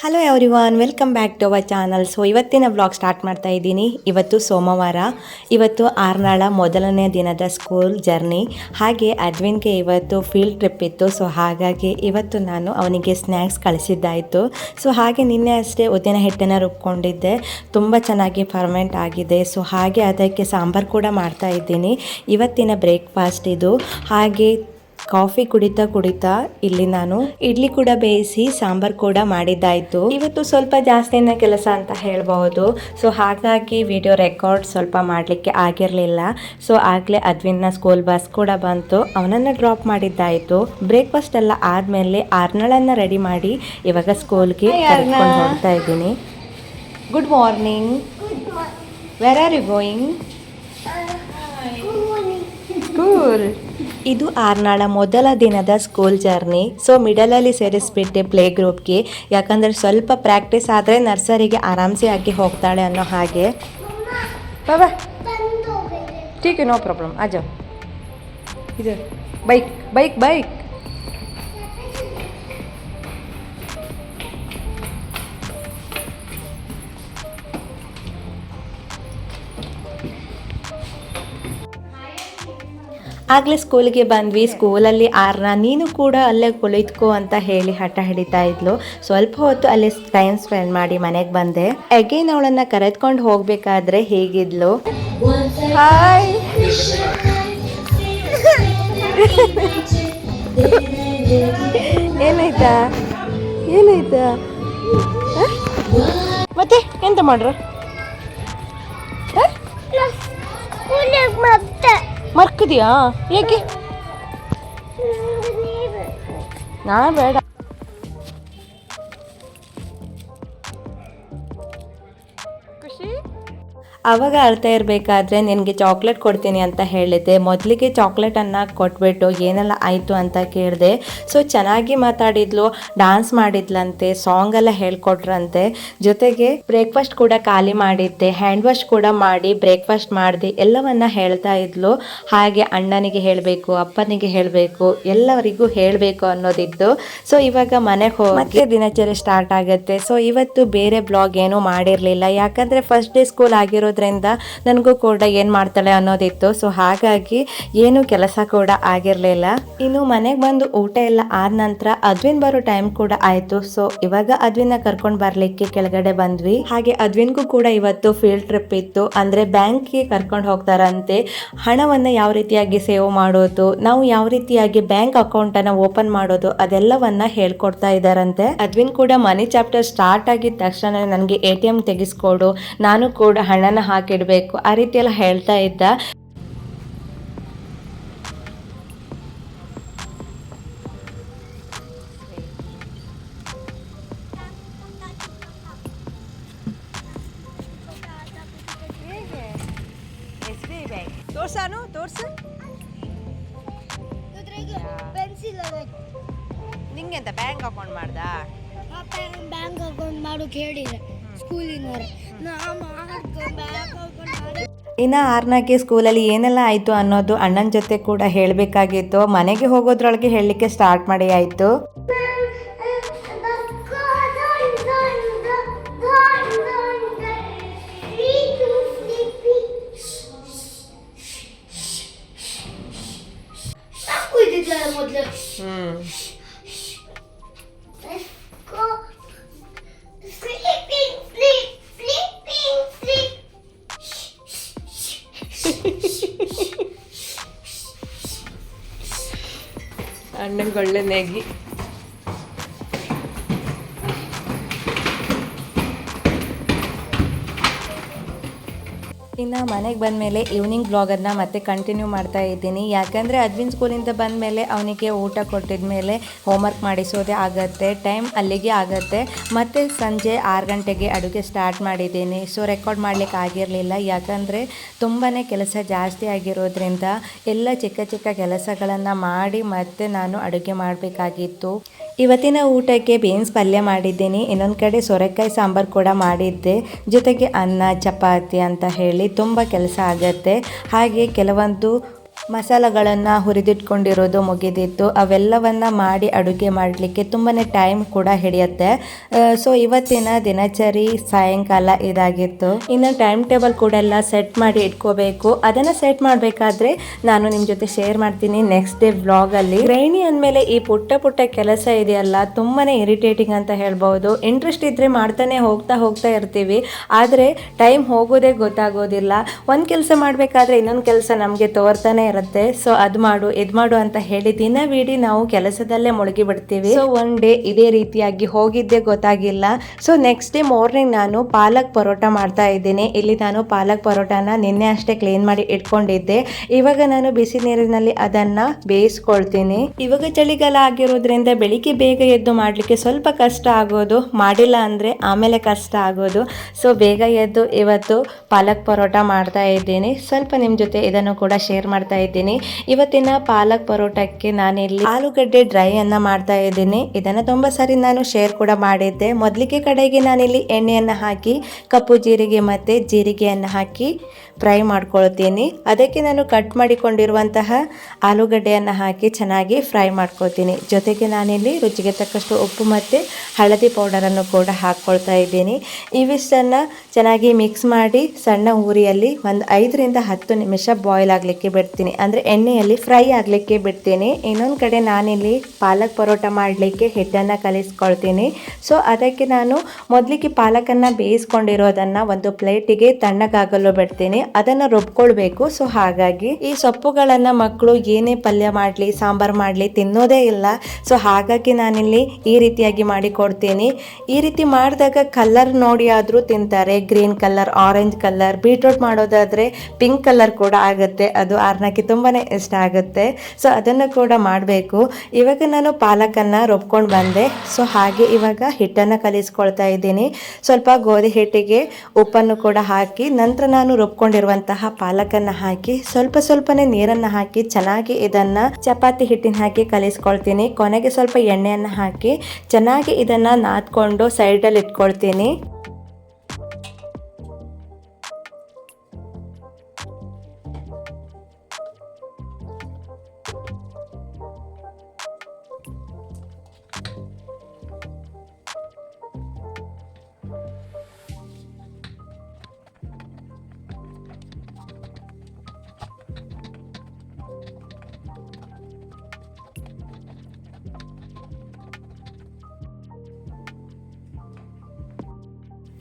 Hello every welcome back to our channel so ಇವತ್ತಿನ blog start ಮಾಡ್ತಾ ಇದ್ದೀನಿ. ಇವತ್ತು ಸೋಮವಾರ. ಇವತ್ತು ಆರ್ನಾಳ ಮೊದಲನೇ ದಿನದ ಸ್ಕೂಲ್ ಜರ್ನಿ ಹಾಗೆ ಅಡ್ವಿನ್ಗೆ ಇವತ್ತು ಫೀಲ್ಡ್ ಟ್ರಿಪ್ ಇತ್ತು. ಸೊ ಹಾಗಾಗಿ ಇವತ್ತು ನಾನು ಅವನಿಗೆ ಸ್ನ್ಯಾಕ್ಸ್ ಕಳಿಸಿದ್ದಾಯಿತು. ಸೊ ಹಾಗೆ ನಿನ್ನೆ ಅಷ್ಟೇ ಉದ್ದಿನ ಹಿಟ್ಟನ್ನು ರುಬ್ಕೊಂಡಿದ್ದೆ. ತುಂಬ ಚೆನ್ನಾಗಿ ಫರ್ಮೆಂಟ್ ಆಗಿದೆ. ಸೊ ಹಾಗೆ ಅದಕ್ಕೆ ಸಾಂಬಾರು ಕೂಡ ಮಾಡ್ತಾ ಇದ್ದೀನಿ. ಇವತ್ತಿನ ಬ್ರೇಕ್ಫಾಸ್ಟ್ ಇದು. ಹಾಗೆ ಕಾಫಿ ಕುಡಿತಾ ಕುಡಿತಾ ಇಲ್ಲಿ ನಾನು ಇಡ್ಲಿ ಕೂಡ ಬೇಯಿಸಿ ಸಾಂಬಾರ್ ಕೂಡ ಮಾಡಿದ್ದಾಯ್ತು. ಇವತ್ತು ಸ್ವಲ್ಪ ಜಾಸ್ತಿನೇ ಕೆಲಸ ಅಂತ ಹೇಳ್ಬಹುದು. ಸೊ ಹಾಗಾಗಿ ವಿಡಿಯೋ ರೆಕಾರ್ಡ್ ಸ್ವಲ್ಪ ಮಾಡಲಿಕ್ಕೆ ಆಗಿರಲಿಲ್ಲ. ಸೊ ಆಗಲೇ ಅದ್ವಿನ್ನ ಸ್ಕೂಲ್ ಬಸ್ ಕೂಡ ಬಂತು. ಅವನನ್ನು ಡ್ರಾಪ್ ಮಾಡಿದ್ದಾಯ್ತು. ಬ್ರೇಕ್ಫಾಸ್ಟ್ ಎಲ್ಲ ಆದಮೇಲೆ ಆರ್ನಳನ್ನ ರೆಡಿ ಮಾಡಿ ಇವಾಗ ಸ್ಕೂಲ್ಗೆ ಕರ್ಕೊಂಡು ಹೋಗ್ತಾ ಇದ್ದೀನಿ. Good morning where are you going school ಇದು ಆರ್ನಾಳ ಮೊದಲ ದಿನದ ಸ್ಕೂಲ್ ಜರ್ನಿ ಸೊ ಮಿಡಲಲ್ಲಿ ಸೇರಿಸ್ಬಿಟ್ಟೆ ಪ್ಲೇ ಗ್ರೂಪ್ಗೆ ಯಾಕಂದ್ರೆ ಸ್ವಲ್ಪ ಪ್ರಾಕ್ಟೀಸ್ ಆದರೆ ನರ್ಸರಿಗೆ ಆರಾಮ್ಸೆ ಆಗಿ ಹೋಗ್ತಾಳೆ ಅನ್ನೋ ಹಾಗೆ. ಬಾಬಾ. ಠೀಕ್ ನೋ ಪ್ರಾಬ್ಲಮ್ ಅಜ್ಜ ಇದು ಬೈಕ್ ಬೈಕ್ ಬೈಕ್ ಆಗಲೇ ಸ್ಕೂಲ್ಗೆ ಬಂದ್ವಿ, ಸ್ಕೂಲಲ್ಲಿ ಆರ್ನ, ನೀನು ಕೂಡ ಅಲ್ಲೇ ಕುಳಿತ್ಕೋ ಅಂತ ಹೇಳಿ ಹಠ ಹಿಡಿತಾ ಇದ್ಲು. ಸ್ವಲ್ಪ ಹೊತ್ತು ಅಲ್ಲಿ ಟೈಮ್ ಸ್ಪೆಂಡ್ ಮಾಡಿ ಮನೆಗೆ ಬಂದೆ. ಅಗೇನ್ ಅವಳನ್ನ ಕರೆದ್ಕೊಂಡು ಹೋಗ್ಬೇಕಾದ್ರೆ ಹೇಗಿದ್ಲು? ಹಾಯ್ ಏನಾಯ್ತಾ? ಏನಾಯ್ತಾ? ಮತ್ತೆ ಎಂತ ಮಾಡ್ರು? ಮರ್ಕದಿಯಾ? ಏಕೆ? ನಾ ಬೇಡ. ಅವಾಗ ಅರ್ಥ ಇರಬೇಕಾದ್ರೆ ನಿನಗೆ ಚಾಕ್ಲೇಟ್ ಕೊಡ್ತೀನಿ ಅಂತ ಹೇಳಿದ್ದೆ. ಮೊದಲಿಗೆ ಚಾಕ್ಲೇಟನ್ನು ಕೊಟ್ಬಿಟ್ಟು ಏನೆಲ್ಲ ಆಯಿತು ಅಂತ ಕೇಳಿದೆ. ಸೊ ಚೆನ್ನಾಗಿ ಮಾತಾಡಿದ್ಲು ಡಾನ್ಸ್ ಮಾಡಿದ್ಲಂತೆ ಸಾಂಗ್ ಎಲ್ಲ ಹೇಳ್ಕೊಟ್ರಂತೆ. ಜೊತೆಗೆ ಬ್ರೇಕ್ಫಾಸ್ಟ್ ಕೂಡ ಖಾಲಿ ಮಾಡಿದ್ದೆ. ಹ್ಯಾಂಡ್ ವಾಶ್ ಕೂಡ ಮಾಡಿ ಬ್ರೇಕ್ಫಾಸ್ಟ್ ಮಾಡಿದೆ. ಎಲ್ಲವನ್ನ ಹೇಳ್ತಾ ಇದ್ಲು. ಹಾಗೆ ಅಣ್ಣನಿಗೆ ಹೇಳಬೇಕು, ಅಪ್ಪನಿಗೆ ಹೇಳಬೇಕು ಎಲ್ಲರಿಗೂ ಹೇಳಬೇಕು ಅನ್ನೋದಿತ್ತು. ಸೊ ಇವಾಗ ಮನೆಗೆ ಹೋಗಿ ದಿನಚರಿ ಸ್ಟಾರ್ಟ್ ಆಗುತ್ತೆ. ಸೊ ಇವತ್ತು ಬೇರೆ ಬ್ಲಾಗ್ ಏನೂ ಮಾಡಿರಲಿಲ್ಲ. ಯಾಕಂದರೆ ಫಸ್ಟ್ ಡೇ ಸ್ಕೂಲ್ ಆಗಿರೋದ್ರಿಂದ ನನಗೂ ಕೂಡ ಏನು ಮಾಡ್ತಾಳೆ ಅನ್ನೋದಿತ್ತು. ಸೊ ಹಾಗಾಗಿ ಏನು ಕೆಲಸ ಕೂಡ ಆಗಿರಲಿಲ್ಲ. ಇನ್ನು ಮನೆಗೆ ಬಂದು ಊಟ ಎಲ್ಲ ಆದ ನಂತರ ಅದ್ವಿನ್ ಬರೋ ಟೈಮ್ ಕೂಡ ಆಯಿತು. ಸೊ ಇವಾಗ ಅದ್ವಿನ ಕರ್ಕೊಂಡು ಬರಲಿಕ್ಕೆ ಕೆಳಗಡೆ ಬಂದ್ವಿ. ಹಾಗೆ ಅದ್ವಿನ್ಗೂ ಕೂಡ ಇವತ್ತು ಫೀಲ್ಡ್ ಟ್ರಿಪ್ ಇತ್ತು. ಅಂದರೆ ಬ್ಯಾಂಕ್ಗೆ ಕರ್ಕೊಂಡು ಹೋಗ್ತಾರಂತೆ. ಹಣವನ್ನು ಯಾವ ರೀತಿಯಾಗಿ ಸೇವ್ ಮಾಡೋದು, ನಾವು ಯಾವ ರೀತಿಯಾಗಿ ಬ್ಯಾಂಕ್ ಅಕೌಂಟನ್ನು ಓಪನ್ ಮಾಡೋದು, ಅದೆಲ್ಲವನ್ನ ಹೇಳ್ಕೊಡ್ತಾ ಇದ್ದಾರಂತೆ ಅದ್ವಿನ್ ಕೂಡ ಮನಿ ಚಾಪ್ಟರ್ ಸ್ಟಾರ್ಟ್ ಆಗಿದ ತಕ್ಷಣ ನನಗೆ ಎ ಟಿ ಎಂ ತೆಗೆಸ್ಕೊಡು, ನಾನು ಕೂಡ ಹಣನ ಹಾಕಿಡಬೇಕು. ಆ ರೀತಿ ಎಲ್ಲ ಹೇಳ್ತಾ ಇದ್ದ. ತೋರ್ಸಾನು? ತೋರ್ಸು. ಪೆನ್ಸಿಲ್ ನಿಂಗೆ ಅಂತ ಬ್ಯಾಂಕ್ ಅಕೌಂಟ್ ಮಾಡ್ದಾ ಬ್ಯಾಂಕ್ ಅಕೌಂಟ್ ಮಾಡೋಕೆ ಹೇಳಿದ್ರೆ ಸ್ಕೂಲಿನವ್ರೆ. ನಾ ಆರ್ನಾಕೆ ಇನ್ನು ಆರ್ನಾಗೆ ಸ್ಕೂಲಲ್ಲಿ ಏನೆಲ್ಲ ಆಯಿತು ಅನ್ನೋದು ಅಣ್ಣನ ಜೊತೆ ಕೂಡ ಹೇಳಬೇಕಾಗಿತ್ತು. ಮನೆಗೆ ಹೋಗೋದ್ರೊಳಗೆ ಹೇಳಲಿಕ್ಕೆ ಸ್ಟಾರ್ಟ್ ಮಾಡಿ ಆಯಿತು. रहेगी ಇನ್ನು ಮನೆಗೆ ಬಂದಮೇಲೆ ಈವ್ನಿಂಗ್ ಬ್ಲಾಗನ್ನು ಮತ್ತೆ ಕಂಟಿನ್ಯೂ ಮಾಡ್ತಾ ಇದ್ದೀನಿ. ಯಾಕಂದರೆ ಅದ್ವಿನ್ ಸ್ಕೂಲಿಂದ ಬಂದಮೇಲೆ ಅವನಿಗೆ ಊಟ ಕೊಟ್ಟಿದ ಮೇಲೆ ಹೋಮ್ವರ್ಕ್ ಮಾಡಿಸೋದೇ ಆಗತ್ತೆ ಟೈಮ್ ಅಲ್ಲಿಗೆ ಆಗತ್ತೆ. ಮತ್ತೆ ಸಂಜೆ ಆರು ಗಂಟೆಗೆ ಅಡುಗೆ ಸ್ಟಾರ್ಟ್ ಮಾಡಿದ್ದೀನಿ. ಸೊ ರೆಕಾರ್ಡ್ ಮಾಡಲಿಕ್ಕೆ ಆಗಿರಲಿಲ್ಲ. ಯಾಕಂದರೆ ತುಂಬಾ ಕೆಲಸ ಜಾಸ್ತಿ ಆಗಿರೋದ್ರಿಂದ ಎಲ್ಲ ಚಿಕ್ಕ ಚಿಕ್ಕ ಕೆಲಸಗಳನ್ನು ಮಾಡಿ ಮತ್ತೆ ನಾನು ಅಡುಗೆ ಮಾಡಬೇಕಾಗಿತ್ತು. ಇವತ್ತಿನ ಊಟಕ್ಕೆ ಬೀನ್ಸ್ ಪಲ್ಯ ಮಾಡಿದ್ದೀನಿ. ಇನ್ನೊಂದು ಕಡೆ ಸೊರೆಕಾಯಿ ಸಾಂಬಾರು ಕೂಡ ಮಾಡಿದ್ದೆ. ಜೊತೆಗೆ ಅನ್ನ, ಚಪಾತಿ ಅಂತ ಹೇಳಿ ತುಂಬ ಕೆಲಸ ಆಗತ್ತೆ. ಹಾಗೆ ಕೆಲವೊಂದು ಮಸಾಲೆಗಳನ್ನು ಹುರಿದಿಟ್ಕೊಂಡಿರೋದು ಮುಗಿದಿತ್ತು. ಅವೆಲ್ಲವನ್ನು ಮಾಡಿ ಅಡುಗೆ ಮಾಡಲಿಕ್ಕೆ ತುಂಬಾ ಟೈಮ್ ಕೂಡ ಹಿಡಿಯುತ್ತೆ. ಸೊ ಇವತ್ತಿನ ದಿನಚರಿ ಸಾಯಂಕಾಲ ಇದಾಗಿತ್ತು. ಇನ್ನು ಟೈಮ್ ಟೇಬಲ್ ಕೂಡ ಎಲ್ಲ ಸೆಟ್ ಮಾಡಿ ಇಟ್ಕೋಬೇಕು. ಅದನ್ನು ಸೆಟ್ ಮಾಡಬೇಕಾದ್ರೆ ನಾನು ನಿಮ್ಮ ಜೊತೆ ಶೇರ್ ಮಾಡ್ತೀನಿ ನೆಕ್ಸ್ಟ್ ಡೇ ವ್ಲಾಗಲ್ಲಿ ಗೃಹಿಣಿ ಅಂದಮೇಲೆ ಈ ಪುಟ್ಟ ಪುಟ್ಟ ಕೆಲಸ ಇದೆಯಲ್ಲ ತುಂಬಾ ಇರಿಟೇಟಿಂಗ್ ಅಂತ ಹೇಳ್ಬೋದು. ಇಂಟ್ರೆಸ್ಟ್ ಇದ್ದರೆ ಮಾಡ್ತಾನೆ ಹೋಗ್ತಾ ಹೋಗ್ತಾ ಇರ್ತೀವಿ. ಆದರೆ ಟೈಮ್ ಹೋಗೋದೇ ಗೊತ್ತಾಗೋದಿಲ್ಲ. ಒಂದು ಕೆಲಸ ಮಾಡಬೇಕಾದ್ರೆ ಇನ್ನೊಂದು ಕೆಲಸ ನಮಗೆ ತೋರ್ತಾನೆ ಇರುತ್ತೆ ಸೊ ಅದು ಮಾಡು ಇದು ಮಾಡು ಅಂತ ಹೇಳಿ ದಿನವಿಡೀ ನಾವು ಕೆಲಸದಲ್ಲೇ ಮುಳುಗಿ ಬಿಡ್ತೀವಿ. ಸೊ ಒನ್ ಡೇ ಇದೇ ರೀತಿಯಾಗಿ ಹೋಗಿದ್ದೆ ಗೊತ್ತಾಗಿಲ್ಲ. ಸೊ ನೆಕ್ಸ್ಟ್ ಡೇ ಮಾರ್ನಿಂಗ್ ನಾನು ಪಾಲಕ್ ಪರೋಟ ಮಾಡ್ತಾ ಇದ್ದೀನಿ. ಇಲ್ಲಿ ನಾನು ಪಾಲಕ್ ಪರೋಟಾನ ನಿನ್ನೆ ಅಷ್ಟೇ ಕ್ಲೀನ್ ಮಾಡಿ ಇಟ್ಕೊಂಡಿದ್ದೆ. ಇವಾಗ ನಾನು ಬಿಸಿ ನೀರಿನಲ್ಲಿ ಅದನ್ನ ಬೇಯಿಸ್ಕೊಳ್ತೀನಿ. ಇವಾಗ ಚಳಿಗಾಲ ಆಗಿರೋದ್ರಿಂದ ಬೆಳಿಗ್ಗೆ ಬೇಗ ಎದ್ದು ಮಾಡಲಿಕ್ಕೆ ಸ್ವಲ್ಪ ಕಷ್ಟ ಆಗೋದು ಮಾಡಿಲ್ಲ ಅಂದರೆ ಆಮೇಲೆ ಕಷ್ಟ ಆಗೋದು. ಸೊ ಬೇಗ ಎದ್ದು ಇವತ್ತು ಪಾಲಕ್ ಪರೋಟ ಮಾಡ್ತಾ ಇದ್ದೀನಿ. ಸ್ವಲ್ಪ ನಿಮ್ಮ ಜೊತೆ ಇದನ್ನು ಕೂಡ ಶೇರ್ ಮಾಡ್ತಾ ಇದ್ದೀನಿ ಇವತ್ತಿನ ಪಾಲಕ್ ಪರೋಟಕ್ಕೆ ನಾನಿಲ್ಲಿ ಆಲೂಗಡ್ಡೆ ಡ್ರೈ ಅನ್ನ ಮಾಡ್ತಾ ಇದ್ದೀನಿ ಇದನ್ನು ತುಂಬ ಸಾರಿ ನಾನು ಶೇರ್ ಕೂಡ ಮಾಡಿದ್ದೆ. ಮೊದಲಿಗೆ ಕಡೆಗೆ ನಾನಿಲ್ಲಿ ಎಣ್ಣೆಯನ್ನು ಹಾಕಿ, ಕಪ್ಪು ಜೀರಿಗೆ ಮತ್ತು ಜೀರಿಗೆಯನ್ನು ಹಾಕಿ ಫ್ರೈ ಮಾಡ್ಕೊಳ್ತೀನಿ. ಅದಕ್ಕೆ ನಾನು ಕಟ್ ಮಾಡಿಕೊಂಡಿರುವಂತಹ ಆಲೂಗಡ್ಡೆಯನ್ನು ಹಾಕಿ ಚೆನ್ನಾಗಿ ಫ್ರೈ ಮಾಡ್ಕೊಳ್ತೀನಿ. ಜೊತೆಗೆ ನಾನಿಲ್ಲಿ ರುಚಿಗೆ ತಕ್ಕಷ್ಟು ಉಪ್ಪು ಮತ್ತು ಹಳದಿ ಪೌಡರನ್ನು ಕೂಡ ಹಾಕ್ಕೊಳ್ತಾ ಇದ್ದೀನಿ ಇವಿಷ್ಟನ್ನು ಚೆನ್ನಾಗಿ ಮಿಕ್ಸ್ ಮಾಡಿ ಸಣ್ಣ ಉರಿಯಲ್ಲಿ ಒಂದು ಐದರಿಂದ ಹತ್ತು ನಿಮಿಷ ಬಾಯ್ಲ್ ಆಗಲಿಕ್ಕೆ ಬಿಡ್ತೀನಿ. ಅಂದರೆ ಎಣ್ಣೆಯಲ್ಲಿ ಫ್ರೈ ಆಗಲಿಕ್ಕೆ ಬಿಡ್ತೀನಿ. ಇನ್ನೊಂದು ಕಡೆ ನಾನಿಲ್ಲಿ ಪಾಲಕ್ ಪರೋಟ ಮಾಡಲಿಕ್ಕೆ ಹಿಟ್ಟನ್ನು ಕಲಿಸ್ಕೊಳ್ತೀನಿ. ಸೊ ಅದಕ್ಕೆ ನಾನು ಮೊದಲಿಗೆ ಪಾಲಕನ್ನು ಬೇಯಿಸ್ಕೊಂಡಿರೋದನ್ನು ಒಂದು ಪ್ಲೇಟಿಗೆ ತಣ್ಣಗಾಗಲು ಬಿಡ್ತೀನಿ. ಅದನ್ನು ರುಬ್ಕೊಳ್ಬೇಕು. ಸೊ ಹಾಗಾಗಿ ಈ ಸೊಪ್ಪುಗಳನ್ನು ಮಕ್ಕಳು ಏನೇ ಪಲ್ಯ ಮಾಡಲಿ, ಸಾಂಬಾರು ಮಾಡಲಿ ತಿನ್ನೋದೇ ಇಲ್ಲ. ಸೊ ಹಾಗಾಗಿ ನಾನಿಲ್ಲಿ ಈ ರೀತಿಯಾಗಿ ಮಾಡಿಕೊಡ್ತೀನಿ. ಈ ರೀತಿ ಮಾಡಿದಾಗ ಕಲರ್ ನೋಡಿ ಆದರೂ ತಿಂತಾರೆ green colour orange colour beetroot ಮಾಡೋದಾದರೆ ಪಿಂಕ್ ಕಲರ್ ಕೂಡ ಆಗುತ್ತೆ. ಅದು ಆರ್ನಕ್ಕೆ ತುಂಬಾ ಇಷ್ಟ ಆಗುತ್ತೆ. ಸೊ ಅದನ್ನು ಕೂಡ ಮಾಡಬೇಕು. ಇವಾಗ ನಾನು ಪಾಲಕನ್ನು ರುಬ್ಕೊಂಡು ಬಂದೆ. ಸೊ ಹಾಗೆ ಇವಾಗ ಹಿಟ್ಟನ್ನು ಕಲಿಸ್ಕೊಳ್ತಾ ಇದ್ದೀನಿ. ಸ್ವಲ್ಪ ಗೋಧಿ ಹಿಟ್ಟಿಗೆ ಉಪ್ಪನ್ನು ಕೂಡ ಹಾಕಿ, ನಂತರ ನಾನು ರುಬ್ಕೊಂಡಿರುವಂತಹ ಪಾಲಕನ್ನು ಹಾಕಿ, ಸ್ವಲ್ಪ ಸ್ವಲ್ಪನೇ ನೀರನ್ನು ಹಾಕಿ, ಚೆನ್ನಾಗಿ ಇದನ್ನು ಚಪಾತಿ ಹಿಟ್ಟಿನ ಹಾಕಿ ಕಲಿಸ್ಕೊಳ್ತೀನಿ. ಕೊನೆಗೆ ಸ್ವಲ್ಪ ಎಣ್ಣೆಯನ್ನು ಹಾಕಿ, ಚೆನ್ನಾಗಿ ಇದನ್ನು ನಾದ್ಕೊಂಡು ಸೈಡಲ್ಲಿ ಇಟ್ಕೊಳ್ತೀನಿ.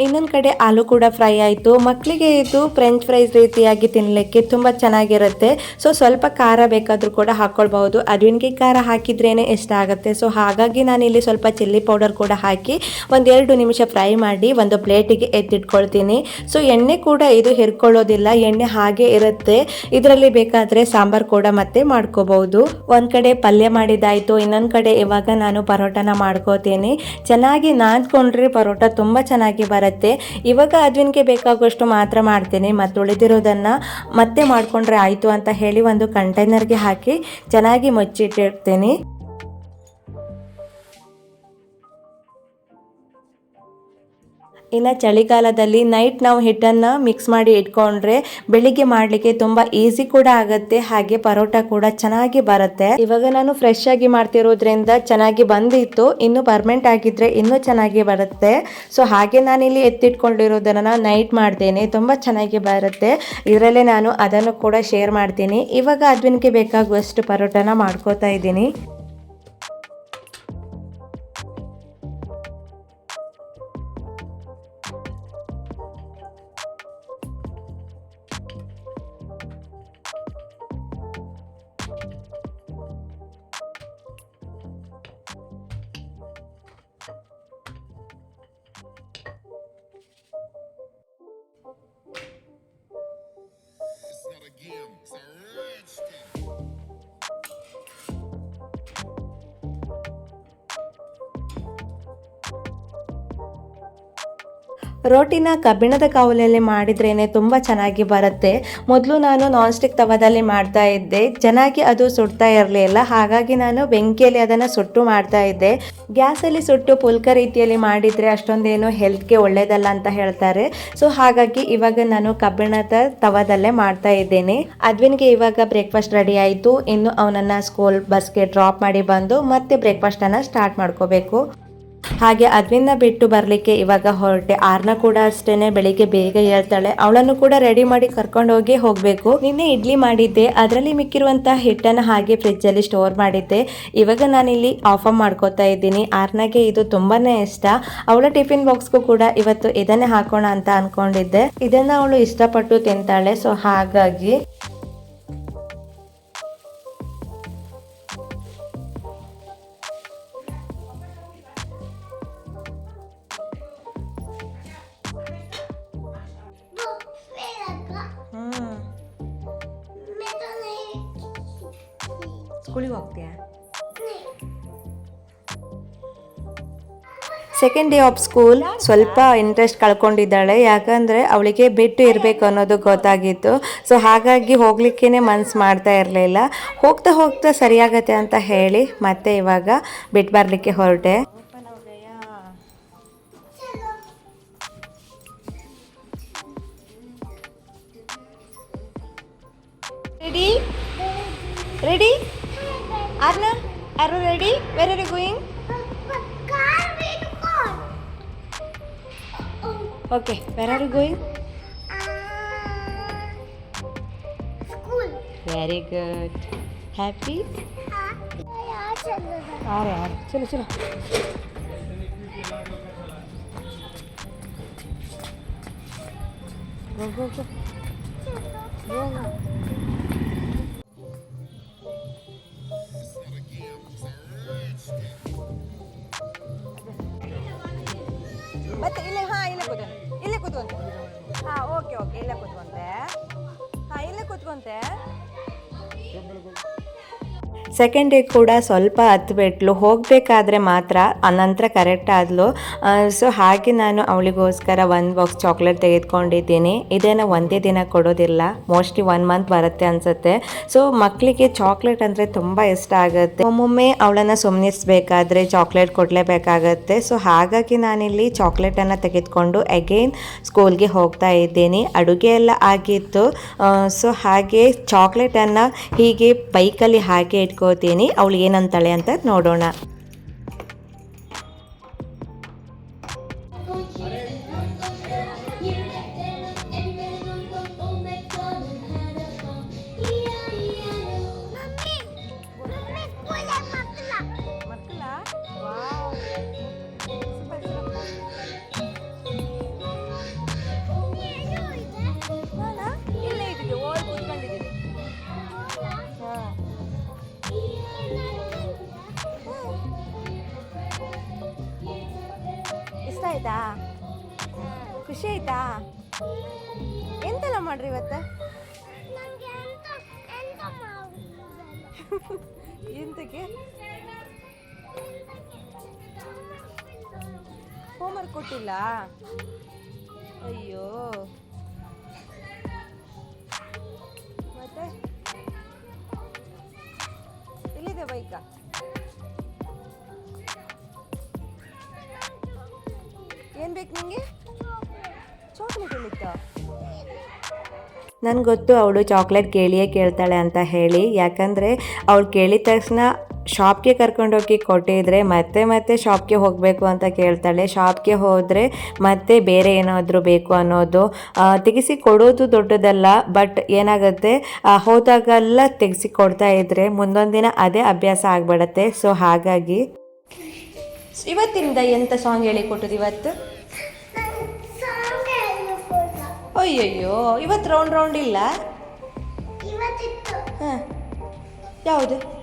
ಇನ್ನೊಂದು ಕಡೆ ಆಲೂ ಕೂಡ ಫ್ರೈ ಆಯಿತು. ಮಕ್ಕಳಿಗೆ ಇದು ಫ್ರೆಂಚ್ ಫ್ರೈಸ್ ರೀತಿಯಾಗಿ ತಿನ್ನಲಿಕ್ಕೆ ತುಂಬ ಚೆನ್ನಾಗಿರುತ್ತೆ. ಸೊ ಸ್ವಲ್ಪ ಖಾರ ಬೇಕಾದರೂ ಕೂಡ ಹಾಕ್ಕೊಳ್ಬಹುದು ಅರಿವಿನ್ಗೆ ಖಾರ ಹಾಕಿದ್ರೇ ಇಷ್ಟ ಆಗುತ್ತೆ. ಸೊ ಹಾಗಾಗಿ ನಾನಿಲ್ಲಿ ಸ್ವಲ್ಪ ಚಿಲ್ಲಿ ಪೌಡರ್ ಕೂಡ ಹಾಕಿ ಒಂದೆರಡು ನಿಮಿಷ ಫ್ರೈ ಮಾಡಿ ಒಂದು ಪ್ಲೇಟಿಗೆ ಎತ್ತಿಟ್ಕೊಳ್ತೀನಿ ಸೊ ಎಣ್ಣೆ ಕೂಡ ಇದು ಹಿರ್ಕೊಳ್ಳೋದಿಲ್ಲ. ಎಣ್ಣೆ ಹಾಗೆ ಇರುತ್ತೆ. ಇದರಲ್ಲಿ ಬೇಕಾದರೆ ಸಾಂಬಾರು ಕೂಡ ಮತ್ತೆ ಮಾಡ್ಕೋಬಹುದು. ಒಂದು ಕಡೆ ಪಲ್ಯ ಮಾಡಿದ್ದಾಯಿತು. ಇನ್ನೊಂದು ಕಡೆ ಇವಾಗ ನಾನು ಪರೋಟನ ಮಾಡ್ಕೋತೀನಿ. ಚೆನ್ನಾಗಿ ನಾದ್ಕೊಂಡ್ರೆ ಪರೋಟ ತುಂಬ ಚೆನ್ನಾಗಿ ಬರುತ್ತೆ. ಇವಾಗ ಅದ್ವಿನ್ಗೆ ಬೇಕಾಗುವಷ್ಟು ಮಾತ್ರ ಮಾಡ್ತೀನಿ. ಮತ್ತು ಉಳಿದಿರೋದನ್ನು ಮತ್ತೆ ಮಾಡಿಕೊಂಡ್ರೆ ಆಯಿತು ಅಂತ ಹೇಳಿ ಒಂದು ಕಂಟೈನರ್ಗೆ ಹಾಕಿ ಚೆನ್ನಾಗಿ ಮುಚ್ಚಿಟ್ಟಿರ್ತೀನಿ. ಇನ್ನು ಚಳಿಗಾಲದಲ್ಲಿ ನೈಟ್ ನಾವು ಹಿಟ್ಟನ್ನು ಮಿಕ್ಸ್ ಮಾಡಿ ಇಟ್ಕೊಂಡ್ರೆ ಬೆಳಿಗ್ಗೆ ಮಾಡಲಿಕ್ಕೆ ತುಂಬ ಈಸಿ ಕೂಡ ಆಗುತ್ತೆ, ಹಾಗೆ ಪರೋಟ ಕೂಡ ಚೆನ್ನಾಗಿ ಬರುತ್ತೆ. ಇವಾಗ ನಾನು ಫ್ರೆಶ್ ಆಗಿ ಮಾಡ್ತಿರೋದ್ರಿಂದ ಚೆನ್ನಾಗಿ ಬಂದಿತ್ತು, ಇನ್ನು ಪರ್ಮೆಂಟ್ ಆಗಿದ್ರೆ ಇನ್ನೂ ಚೆನ್ನಾಗಿ ಬರುತ್ತೆ. ಸೊ ಹಾಗೆ ನಾನಿಲ್ಲಿ ಎತ್ತಿಟ್ಕೊಂಡಿರೋದನ್ನು ನೈಟ್ ಮಾಡ್ತೇನೆ, ತುಂಬ ಚೆನ್ನಾಗಿ ಬರುತ್ತೆ. ಇದರಲ್ಲೇ ನಾನು ಅದನ್ನು ಕೂಡ ಶೇರ್ ಮಾಡ್ತೀನಿ. ಇವಾಗ ಅದ್ವಿನ್ಗೆ ಬೇಕಾಗುವಷ್ಟು ಪರೋಟನ ಮಾಡ್ಕೋತಾ ಇದ್ದೀನಿ. ರೋಟಿನ ಕಬ್ಬಿಣದ ಕಾವಲಲ್ಲಿ ಮಾಡಿದ್ರೇ ತುಂಬ ಚೆನ್ನಾಗಿ ಬರುತ್ತೆ. ಮೊದಲು ನಾನು ನಾನ್ ಸ್ಟಿಕ್ ತವದಲ್ಲಿ ಮಾಡ್ತಾ ಇದ್ದೆ. ಚೆನ್ನಾಗಿ ಅದು ಸುಡ್ತಾ ಇರಲಿಲ್ಲ ಹಾಗಾಗಿ ನಾನು ಬೆಂಕಿಯಲ್ಲಿ ಅದನ್ನು ಸುಟ್ಟು ಮಾಡ್ತಾ ಇದ್ದೆ. ಗ್ಯಾಸಲ್ಲಿ ಸುಟ್ಟು ಪುಲ್ಕ ರೀತಿಯಲ್ಲಿ ಮಾಡಿದರೆ ಅಷ್ಟೊಂದೇನು ಹೆಲ್ತ್ಗೆ ಒಳ್ಳೆಯದಲ್ಲ ಅಂತ ಹೇಳ್ತಾರೆ. ಸೊ ಹಾಗಾಗಿ ಇವಾಗ ನಾನು ಕಬ್ಬಿಣದ ತವದಲ್ಲೇ ಮಾಡ್ತಾ ಇದ್ದೇನೆ. ಅದ್ವಿನ್ಗೆ ಇವಾಗ ಬ್ರೇಕ್ಫಾಸ್ಟ್ ರೆಡಿ ಆಯಿತು. ಇನ್ನು ಅವನನ್ನು ಸ್ಕೂಲ್ ಬಸ್ಗೆ ಡ್ರಾಪ್ ಮಾಡಿ ಬಂದು ಮತ್ತೆ ಬ್ರೇಕ್ಫಾಸ್ಟನ್ನು ಸ್ಟಾರ್ಟ್ ಮಾಡ್ಕೋಬೇಕು. ಹಾಗೆ ಅದ್ರಿಂದ ಬಿಟ್ಟು ಬರಲಿಕ್ಕೆ ಇವಾಗ ಹೊರಟೆ. ಆರ್ನ ಕೂಡ ಅಷ್ಟೇನೆ ಬೆಳಿಗ್ಗೆ ಬೇಗ ಹೇಳ್ತಾಳೆ. ಅವಳನ್ನು ಕೂಡ ರೆಡಿ ಮಾಡಿ ಕರ್ಕೊಂಡು ಹೋಗಿ ಹೋಗಬೇಕು. ನಿನ್ನೆ ಇಡ್ಲಿ ಮಾಡಿದ್ದೆ. ಅದರಲ್ಲಿ ಮಿಕ್ಕಿರುವಂತಹ ಹಿಟ್ಟನ್ನು ಹಾಗೆ ಫ್ರಿಜ್ಜಲ್ಲಿ ಸ್ಟೋರ್ ಮಾಡಿದ್ದೆ. ಇವಾಗ ನಾನಿಲ್ಲಿ ಆಫ್ ಮಾಡ್ಕೋತಾ ಇದ್ದೀನಿ. ಆರ್ನಾಗೆ ಇದು ತುಂಬಾನೇ ಇಷ್ಟ. ಅವಳ ಟಿಫಿನ್ ಬಾಕ್ಸ್ಗೂ ಕೂಡ ಇವತ್ತು ಇದನ್ನೇ ಹಾಕೋಣ ಅಂತ ಅನ್ಕೊಂಡಿದ್ದೆ. ಇದನ್ನ ಅವಳು ಇಷ್ಟಪಟ್ಟು ತಿಂತಾಳೆ. ಸೊ ಹಾಗಾಗಿ ಸ್ಕೂಲಿಗೆ ಹೋಗ್ತೀಯಾ? ಸೆಕೆಂಡ್ ಡೇ ಆಫ್ ಸ್ಕೂಲ್ ಸ್ವಲ್ಪ ಇಂಟ್ರೆಸ್ಟ್ ಕಳ್ಕೊಂಡಿದ್ದಾಳೆ. ಯಾಕಂದರೆ ಅವಳಿಗೆ ಬಿಟ್ಟು ಇರಬೇಕು ಅನ್ನೋದು ಗೊತ್ತಾಗಿತ್ತು. ಸೊ ಹಾಗಾಗಿ ಹೋಗ್ಲಿಕ್ಕೇ ಮನ್ಸು ಮಾಡ್ತಾ ಇರಲಿಲ್ಲ. ಹೋಗ್ತಾ ಹೋಗ್ತಾ ಸರಿಯಾಗತ್ತೆ ಅಂತ ಹೇಳಿ ಮತ್ತೆ ಇವಾಗ ಬಿಟ್ಟು ಬರಲಿಕ್ಕೆ ಹೊರಟೆ. Ready ready Arnold, are you ready? Where are you going? Okay, where are you going? School. Very good. Happy? अरे अरे go go go go ಮತ್ತೆ ಇಲ್ಲೇ ಹಾ ಇಲ್ಲೇ ಕೂತ್ಕೊಂಡೆ. ಇಲ್ಲೇ ಕೂತ್ಕೊಂತೆ ಹಾ ಓಕೆ ಓಕೆ ಇಲ್ಲೇ ಕೂತ್ಕೊಂತೆ ಸೆಕೆಂಡ್ ಡೇ ಕೂಡ ಸ್ವಲ್ಪ ಹತ್ಬಿಟ್ಲು ಹೋಗಬೇಕಾದ್ರೆ ಮಾತ್ರ ಅನಂತರ ಕರೆಕ್ಟ್ ಆದಲು. ಸೊ ಹಾಗೆ ನಾನು ಅವಳಿಗೋಸ್ಕರ ಒಂದು ಬಾಕ್ಸ್ ಚಾಕ್ಲೇಟ್ ತೆಗೆದುಕೊಂಡಿದ್ದೀನಿ. ಇದೇನೋ ಒಂದೇ ದಿನ ಕೊಡೋದಿಲ್ಲ. ಮೋಸ್ಟ್ಲಿ ಒನ್ ಮಂತ್ ಬರುತ್ತೆ ಅನಿಸುತ್ತೆ. ಸೊ ಮಕ್ಕಳಿಗೆ ಚಾಕ್ಲೇಟ್ ಅಂದರೆ ತುಂಬ ಇಷ್ಟ ಆಗುತ್ತೆ. ಒಮ್ಮೊಮ್ಮೆ ಅವಳನ್ನು ಸುಮ್ಮನಿಸ್ಬೇಕಾದ್ರೆ ಚಾಕ್ಲೇಟ್ ಕೊಡಲೇಬೇಕಾಗತ್ತೆ. ಸೊ ಹಾಗಾಗಿ ನಾನಿಲ್ಲಿ ಚಾಕ್ಲೇಟನ್ನು ತೆಗೆದುಕೊಂಡು ಅಗೈನ್ ಸ್ಕೂಲ್ಗೆ ಹೋಗ್ತಾ ಇದ್ದೀನಿ. ಅಡುಗೆ ಎಲ್ಲ ಆಗಿತ್ತು. ಸೊ ಹಾಗೆ ಚಾಕ್ಲೇಟನ್ನು ಹೀಗೆ ಬೈಕಲ್ಲಿ ಹಾಗೆ ಇಟ್ಕೋತೀನಿ ಅವಳು ಏನಂತಾಳೆ ಅಂತ ನೋಡೋಣ. ಕೊಟ್ಟಿಲ್ಲ. ಅಯ್ಯೋ. ಮತ್ತೆ? ಇಲ್ಲಿದೆ ಬೈಕ? ಏನ್ ಬೇಕು ನಿಂಗೆ? ಚಾಕ್ಲೇಟ್ ಎಲ್ಲಿತ್ತ? ನನಗೆ ಗೊತ್ತು ಅವಳು ಚಾಕ್ಲೇಟ್ ಕೇಳಿಯೇ ಕೇಳ್ತಾಳೆ ಅಂತ ಹೇಳಿ. ಯಾಕಂದರೆ ಅವಳು ಕೇಳಿದ ತಕ್ಷಣ ಶಾಪ್ಗೆ ಕರ್ಕೊಂಡೋಗಿ ಕೊಟ್ಟಿದ್ರೆ ಮತ್ತೆ ಮತ್ತೆ ಶಾಪ್ಗೆ ಹೋಗಬೇಕು ಅಂತ ಕೇಳ್ತಾಳೆ. ಶಾಪ್ಗೆ ಹೋದರೆ ಮತ್ತೆ ಬೇರೆ ಏನಾದರೂ ಬೇಕು ಅನ್ನೋದು ತೆಗೆಸಿ ಕೊಡೋದು ದೊಡ್ಡದಲ್ಲ ಬಟ್ ಏನಾಗುತ್ತೆ ಹೋದಾಗೆಲ್ಲ ತೆಗೆಸಿ ಕೊಡ್ತಾ ಇದ್ದರೆ ಮುಂದೊಂದು ದಿನ ಅದೇ ಅಭ್ಯಾಸ ಆಗಿಬಿಡತ್ತೆ. ಸೊ ಹಾಗಾಗಿ ಇವತ್ತಿಂದ ಎಂಥ ಸಾಂಗ್ ಹೇಳಿ ಕೊಟ್ಟದ್ದು ಇವತ್ತು? ಅಯ್ಯಯ್ಯೋ ಇವತ್ತು ರೌಂಡ್ ರೌಂಡ್ ಇಲ್ಲ? ಇವತ್ತಿತ್ತು. ಹಾಂ. ಯಾವುದು?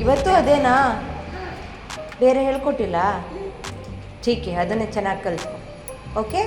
ಇವತ್ತು ಅದೇನಾ? ಬೇರೆ ಹೇಳ್ಕೊಟ್ಟಿಲ್ಲ? ಟೀಕೆ ಅದನ್ನೇ ಚೆನ್ನಾಗಿ ಕಲಿತು ಓಕೆ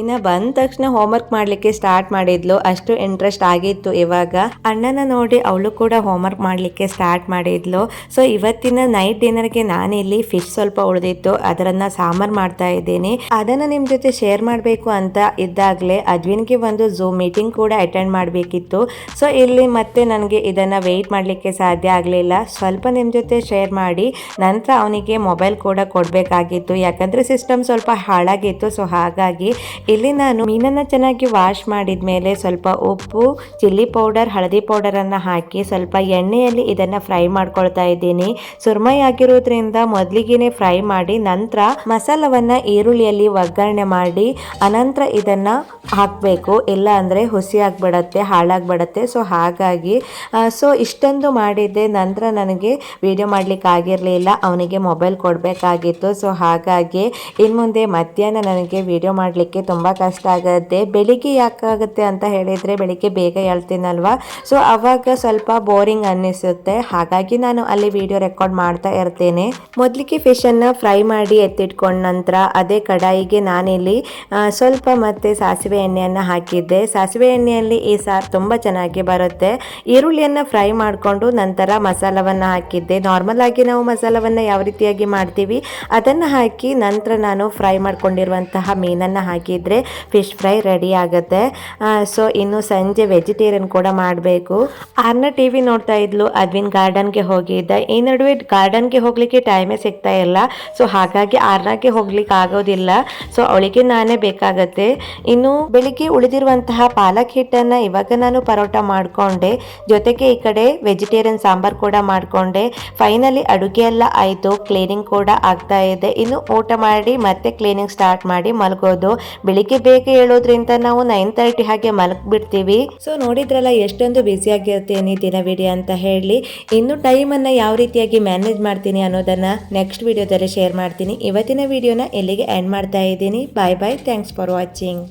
ಇನ್ನ ಬಂದ ತಕ್ಷಣ ಹೋಮ್ವರ್ಕ್ ಮಾಡ್ಲಿಕ್ಕೆ ಸ್ಟಾರ್ಟ್ ಮಾಡಿದ್ಲು. ಅಷ್ಟು ಇಂಟ್ರೆಸ್ಟ್ ಆಗಿತ್ತು ಇವಾಗ. ಅಣ್ಣನ ನೋಡಿ ಅವಳು ಕೂಡ ಹೋಮ್ವರ್ಕ್ ಮಾಡ್ಲಿಕ್ಕೆ ಸ್ಟಾರ್ಟ್ ಮಾಡಿದ್ಲು. ಸೊ ಇವತ್ತಿನ ನೈಟ್ ಡಿನ್ನರ್ಗೆ ನಾನಿಲ್ಲಿ ಫಿಶ್ ಸ್ವಲ್ಪ ಉಳಿದಿತ್ತು. ಅದರನ್ನ ಸಾಂಬಾರ್ ಮಾಡ್ತಾ ಇದ್ದೀನಿ. ಅದನ್ನ ನಿಮ್ಮ ಜೊತೆ ಶೇರ್ ಮಾಡಬೇಕು ಅಂತ ಇದ್ದಾಗಲೇ ಅದ್ವಿನ್ಗೆ ಒಂದು ಝೂಮ್ ಮೀಟಿಂಗ್ ಕೂಡ ಅಟೆಂಡ್ ಮಾಡಬೇಕಿತ್ತು. ಸೊ ಇಲ್ಲಿ ಮತ್ತೆ ನನಗೆ ಇದನ್ನ ವೆಯ್ಟ್ ಮಾಡಲಿಕ್ಕೆ ಸಾಧ್ಯ ಆಗಲಿಲ್ಲ. ಸ್ವಲ್ಪ ನಿಮ್ಮ ಜೊತೆ ಶೇರ್ ಮಾಡಿ, ನಂತರ ಅವನಿಗೆ ಮೊಬೈಲ್ ಕೂಡ ಕೊಡಬೇಕಾಗಿತ್ತು. ಯಾಕಂದ್ರೆ ಸಿಸ್ಟಮ್ ಸ್ವಲ್ಪ ಹಾಳಾಗಿತ್ತು. ಸೊ ಹಾಗಾಗಿ ಇಲ್ಲಿ ನಾನು ಮೀನನ್ನು ಚೆನ್ನಾಗಿ ವಾಶ್ ಮಾಡಿದ ಮೇಲೆ ಸ್ವಲ್ಪ ಉಪ್ಪು, ಚಿಲ್ಲಿ ಪೌಡರ್, ಹಳದಿ ಪೌಡರನ್ನು ಹಾಕಿ ಸ್ವಲ್ಪ ಎಣ್ಣೆಯಲ್ಲಿ ಇದನ್ನು ಫ್ರೈ ಮಾಡ್ಕೊಳ್ತಾ ಇದ್ದೀನಿ. ಸುರ್ಮೈ ಆಗಿರೋದ್ರಿಂದ ಮೊದಲಿಗೆನೆ ಫ್ರೈ ಮಾಡಿ ನಂತರ ಮಸಾಲವನ್ನು ಈರುಳ್ಳಿಯಲ್ಲಿ ಒಗ್ಗರಣೆ ಮಾಡಿ ಅನಂತರ ಇದನ್ನು ಹಾಕಬೇಕು. ಇಲ್ಲ ಅಂದರೆ ಹುಸಿ ಆಗಿಬಿಡತ್ತೆ, ಹಾಳಾಗ್ಬಿಡತ್ತೆ. ಸೊ ಹಾಗಾಗಿ ಸೊ ಇಷ್ಟೊಂದು ಮಾಡಿದ್ದೆ. ನಂತರ ನನಗೆ ವಿಡಿಯೋ ಮಾಡ್ಲಿಕ್ಕೆ ಆಗಿರಲಿಲ್ಲ. ಅವನಿಗೆ ಮೊಬೈಲ್ ಕೊಡಬೇಕಾಗಿತ್ತು. ಸೊ ಹಾಗಾಗಿ ಇನ್ನು ಮುಂದೆ ಮಧ್ಯಾಹ್ನ ನನಗೆ ವಿಡಿಯೋ ಮಾಡಲಿಕ್ಕೆ ತುಂಬ ಕಷ್ಟ ಆಗುತ್ತೆ. ಬೆಳಿಗ್ಗೆ ಯಾಕಾಗುತ್ತೆ ಅಂತ ಹೇಳಿದರೆ ಬೆಳಿಗ್ಗೆ ಬೇಗ ಹೇಳ್ತೀನಲ್ವಾ ಸೊ ಅವಾಗ ಸ್ವಲ್ಪ ಬೋರಿಂಗ್ ಅನ್ನಿಸುತ್ತೆ. ಹಾಗಾಗಿ ನಾನು ಅಲ್ಲಿ ವಿಡಿಯೋ ರೆಕಾರ್ಡ್ ಮಾಡ್ತಾ ಇರ್ತೇನೆ. ಮೊದಲಿಗೆ ಫಿಶನ್ನ ಫ್ರೈ ಮಾಡಿ ಎತ್ತಿಟ್ಕೊಂಡ ನಂತರ ಅದೇ ಕಡಾಯಿಗೆ ನಾನಿಲ್ಲಿ ಸ್ವಲ್ಪ ಮತ್ತೆ ಸಾಸಿವೆ ಎಣ್ಣೆಯನ್ನು ಹಾಕಿದ್ದೆ. ಸಾಸಿವೆ ಎಣ್ಣೆಯಲ್ಲಿ ಈ ಸಾರು ತುಂಬ ಚೆನ್ನಾಗಿ ಬರುತ್ತೆ. ಈರುಳ್ಳಿಯನ್ನು ಫ್ರೈ ಮಾಡಿಕೊಂಡು ನಂತರ ಮಸಾಲವನ್ನು ಹಾಕಿದ್ದೆ. ನಾರ್ಮಲ್ ಆಗಿ ನಾವು ಮಸಾಲವನ್ನು ಯಾವ ರೀತಿಯಾಗಿ ಮಾಡ್ತೀವಿ? ಅದನ್ನು ಹಾಕಿ ನಂತರ ನಾನು ಫ್ರೈ ಮಾಡಿಕೊಂಡಿರುವಂತಹ ಮೀನನ್ನು ಹಾಕಿದರೆ ಫಿಶ್ ಫ್ರೈ ರೆಡಿ ಆಗುತ್ತೆ. ಸೊ ಇನ್ನು ಸಂಜೆ ವೆಜಿಟೇರಿಯನ್ ಕೂಡ ಮಾಡಬೇಕು. ಅನ್ನ ಟಿ ವಿ ನೋಡ್ತಾ ಇದ್ಲು, ಅದ್ವಿನ್ ಗಾರ್ಡನ್ಗೆ ಹೋಗಿದ್ದ. ಈ ನಡುವೆ ಗಾರ್ಡನ್ಗೆ ಹೋಗ್ಲಿಕ್ಕೆ ಟೈಮೇ ಸಿಗ್ತಾ ಇಲ್ಲ. ಸೊ ಹಾಗಾಗಿ ಆರ್ನಾಗೆ ಹೋಗ್ಲಿಕ್ಕೆ ಆಗೋದಿಲ್ಲ. ಸೊ ಅವಳಿಗೆ ನಾನೇ ಬೇಕಾಗತ್ತೆ. ಇನ್ನು ಬೆಳಿಗ್ಗೆ ಉಳಿದಿರುವಂತಹ ಪಾಲಕ್ ಹಿಟ್ಟನ್ನು ಇವಾಗ ನಾನು ಪರೋಟ ಮಾಡಿಕೊಂಡೆ. ಜೊತೆಗೆ ಈ ಕಡೆ ವೆಜಿಟೇರಿಯನ್ ಸಾಂಬಾರ್ ಕೂಡ ಮಾಡಿಕೊಂಡೆ. ಫೈನಲಿ ಅಡುಗೆ ಎಲ್ಲ ಆಯಿತು. ಕ್ಲೀನಿಂಗ್ ಕೂಡ ಆಗ್ತಾ ಇದೆ. ಇನ್ನು ಊಟ ಮಾಡಿ ಮತ್ತೆ ಕ್ಲೀನಿಂಗ್ ಸ್ಟಾರ್ಟ್ ಮಾಡಿ ಮಲಗೋದು. ಬೆಳಿಗ್ಗೆ ಬೇಗ ಹೇಳೋದ್ರಿಂದ ನಾವು ನೈನ್ ತರ್ಟಿ ಹಾಗೆ ಮಲಗ್ಬಿಡ್ತೀವಿ. ಸೊ ನೋಡಿದ್ರಲ್ಲ, ಎಷ್ಟೊಂದು ಬ್ಯುಸಿ ದಿನ ದಿನವಿಡಿ ಅಂತ ಹೇಳಿ. ಇನ್ನು ಟೈಮನ್ನು ಯಾವ ರೀತಿಯಾಗಿ ಮ್ಯಾನೇಜ್ ಮಾಡ್ತೀನಿ ಅನ್ನೋದನ್ನು ನೆಕ್ಸ್ಟ್ ವಿಡಿಯೋದಲ್ಲಿ ಶೇರ್ ಮಾಡ್ತೀನಿ. ಇವತ್ತಿನ ವಿಡಿಯೋನ ಎಲ್ಲಿಗೆ ಎಂಡ್ ಮಾಡ್ತಾ ಇದ್ದೀನಿ. Bye bye thanks for watching